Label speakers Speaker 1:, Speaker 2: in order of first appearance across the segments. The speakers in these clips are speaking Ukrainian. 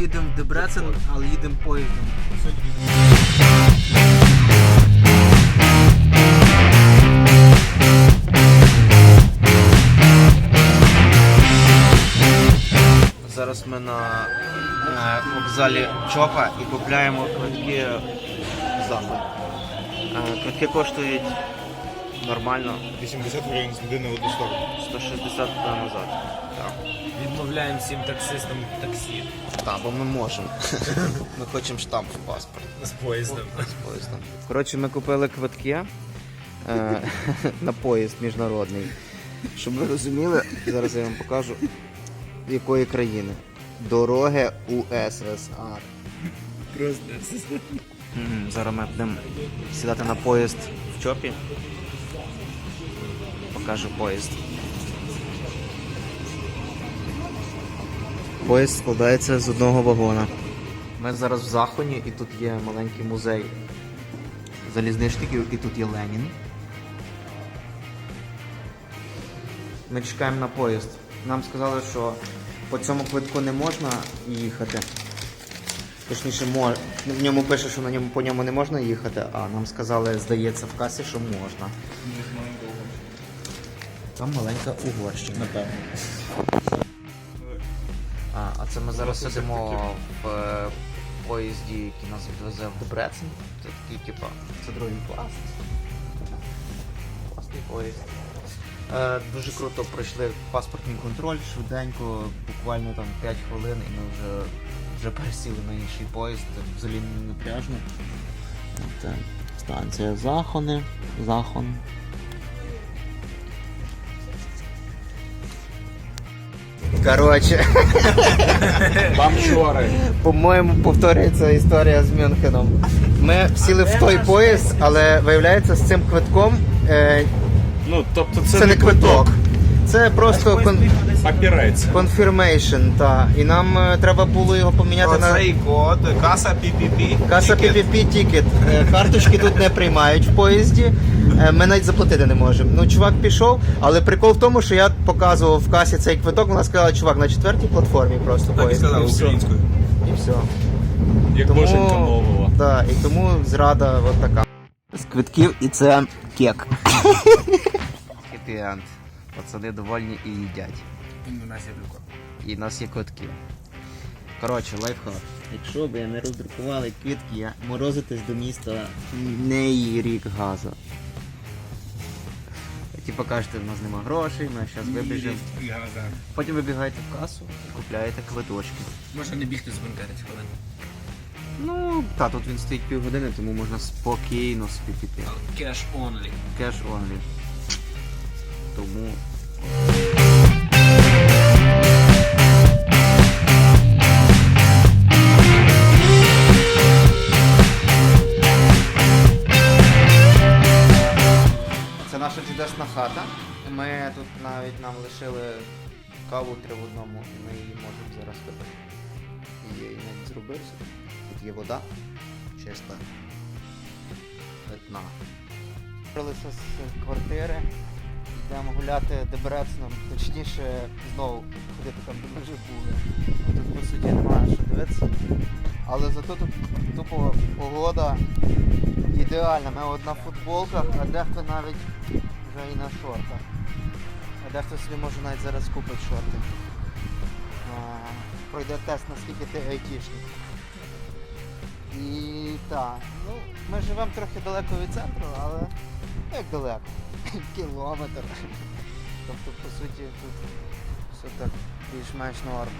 Speaker 1: їдемо в Дебрецен, але їдемо поїздом. Зараз ми на вокзалі Чопа і купляємо квитки в. Е, Квитки коштують нормально
Speaker 2: 80 гривень з людини в одну сторону.
Speaker 1: 160 туди назад. Так.
Speaker 3: Відмовляємо всім таксистам таксі
Speaker 1: Так, бо ми можемо. Ми хочемо штамп в паспорт
Speaker 3: з поїздом.
Speaker 1: з поїздом. Коротше, ми купили квитки е, на поїзд міжнародний. Щоб ви розуміли, зараз я вам покажу, якої країни. Дороги УССР.
Speaker 3: Просто
Speaker 1: Зараз ми будемо сідати на поїзд в чопі. Покажу поїзд. Поїзд складається з одного вагона. Ми зараз в Захоні і тут є маленький музей залізничників і тут є Ленін. Ми чекаємо на поїзд. Нам сказали, що по цьому квитку не можна їхати. Точніше, мож... в ньому пише, що на ньому по ньому не можна їхати, а нам сказали, здається, в касі, що можна. Там маленька Угорщина.
Speaker 2: Напевно.
Speaker 1: А, а це ми зараз сидимо в е, поїзді, який нас відвезе в Дебрецен. Це такий, типа, це другий клас. Класний поїзд. Е, дуже круто пройшли паспортний контроль швиденько, буквально там 5 хвилин, і ми вже, вже пересіли на інший поїзд, взагалі не напряжно. Це станція Захони. Захон. Коротше.
Speaker 2: Бамчори.
Speaker 1: По-моєму, повторюється історія з Мюнхеном. Ми сіли в той поїзд, але виявляється, з цим квитком е,
Speaker 2: Ну, тобто це,
Speaker 1: це не квиток. Це просто кон- confirmation, та. І нам е, треба було його поміняти на
Speaker 4: Оцей код, каса PPP.
Speaker 1: каса
Speaker 4: Тікет.
Speaker 1: PPP тікет. Карточки тут не приймають в поїзді. Е, Ми навіть заплатити не можемо. Ну, чувак пішов, але прикол в тому, що я показував в касі цей квиток, вона сказала, чувак, на четвертій платформі просто
Speaker 4: Так і
Speaker 1: поїзд.
Speaker 4: сказав
Speaker 1: все.
Speaker 4: українською.
Speaker 1: І все.
Speaker 2: Як боженька мовила.
Speaker 1: Да, і тому зрада от така. З квитків і це кек. Хеппі-енд. Пацани довольні і їдять.
Speaker 3: У нас є прикол.
Speaker 1: І в нас є квитки. Коротше, лайфхак. Якщо б не роздрукували квитки, морозитись до міста не і рік газу. Типа кажете, в нас нема грошей, ми зараз вибіжимо. Потім вибігаєте в касу і купляєте квиточки.
Speaker 3: Можна не бігти зупинка 5 хвилин.
Speaker 1: Ну, та тут він стоїть півгодини, тому можна спокійно собі піти.
Speaker 3: Cash only.
Speaker 1: Cash only. Тому. Це наша чудесна хата. Ми тут навіть нам лишили каву три в одному, і ми її можемо зараз випити. І я її навіть зробив. Тут є вода чиста. Питна. Вибралися з квартири, йдемо гуляти Дебреценом, точніше знову ходити там, де ми вже були. Тут по суті немає що дивитися. Але зато тут тупо погода ідеальна. Ми от на футболках, а дехто навіть вже і на шортах. А дехто собі може навіть зараз купить шорти. А, пройде тест, наскільки ти айтішник. І так, ну, ми живемо трохи далеко від центру, але як далеко? Кілометр. Тобто, по суті, тут все так більш-менш норм.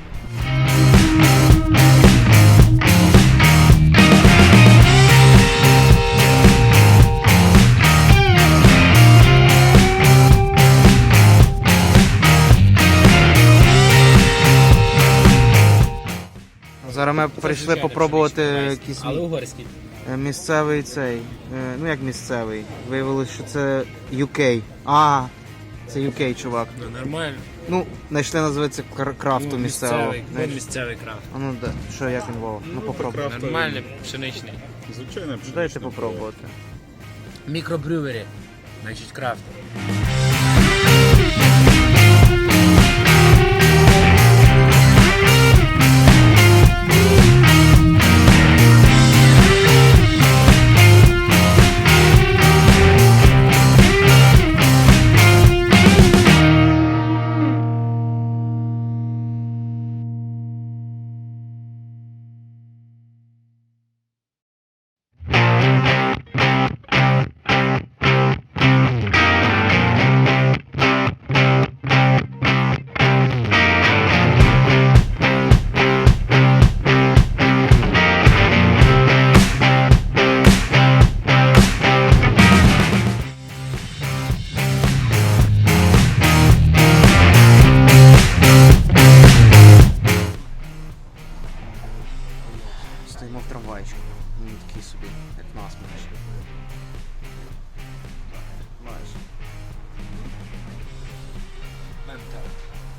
Speaker 1: Зараз ми прийшли попробувати якийсь
Speaker 3: Але угорський.
Speaker 1: Е, Місцевий цей. е, Ну як місцевий. Виявилось, що це UK. А, це UK, чувак.
Speaker 3: Ну нормально.
Speaker 1: Ну, знайшли, називається крафту ну, місцевого.
Speaker 3: Місцевий, Ну, місцевий крафт.
Speaker 1: А ну да, що як він Вова? Ну попробуй.
Speaker 3: Нормальний, пшеничний.
Speaker 2: Звичайно, пшеничний.
Speaker 1: Дайте попробувати.
Speaker 3: Мікробрювері. Значить крафт.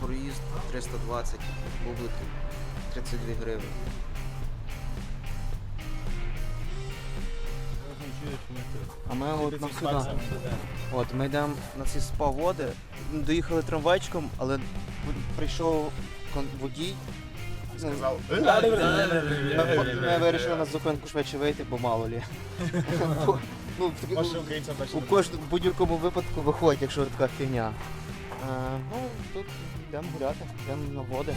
Speaker 1: Проїзд 320, бублики 32 гривні. А ми от на сюди. От, ми йдемо на ці спа-води. Доїхали трамвайчиком, але прийшов кон- водій. Сказав. Ми вирішили на зупинку швидше вийти, бо мало лі. Ну, в у кожному будь-якому випадку виходить, якщо така фігня. Е, Ну, тут йдемо гуляти, йдемо на води.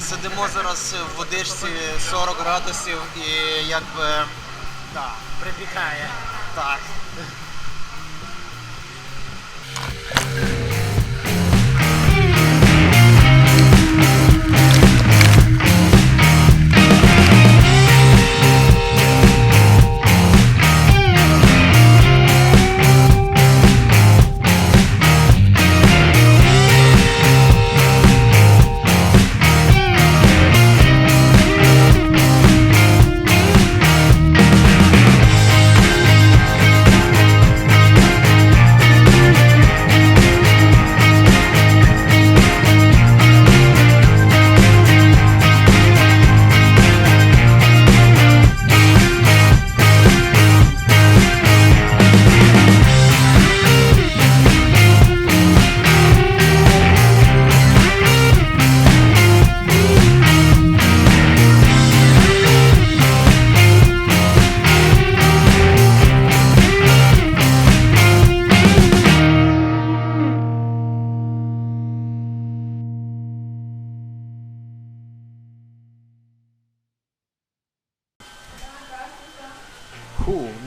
Speaker 1: Сидимо зараз в водичці 40 градусів і якби. Так, припікає. Так. Thank you.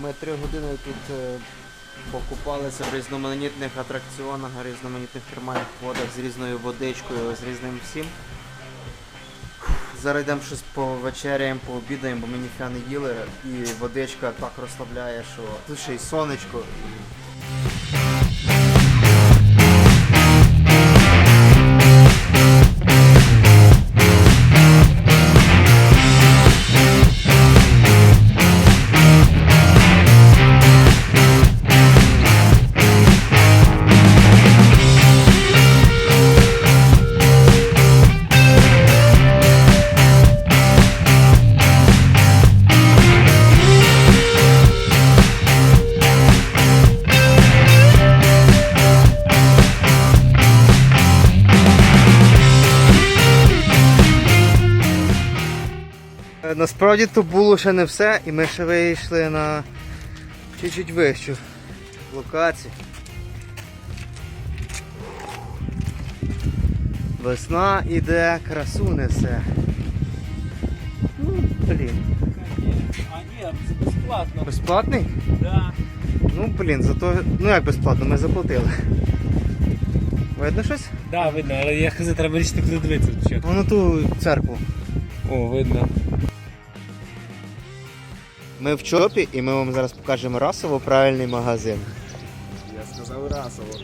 Speaker 1: Ми три години тут е, покупалися в різноманітних атракціонах, різноманітних термальних водах з різною водичкою, з різним всім. Зараз йдемо щось повечеряємо, пообідаємо, бо ми ніфіга не їли, і водичка так розслабляє, що тут ще й сонечко. І... Насправді то було ще не все, і ми ще вийшли на чуть-чуть вищу локацію. Весна іде, красу несе. Ну, блін.
Speaker 5: А ні, це безплатно.
Speaker 1: Безплатний?
Speaker 5: Да.
Speaker 1: Ну, блін, зато. Ну як безплатно, ми заплатили. Видно щось?
Speaker 5: Да, видно, але я хз, треба вирішити, куди дивитися.
Speaker 1: Воно ту церкву.
Speaker 5: О, видно.
Speaker 1: Ми в чопі і ми вам зараз покажемо расово правильний магазин.
Speaker 4: Я сказав расово.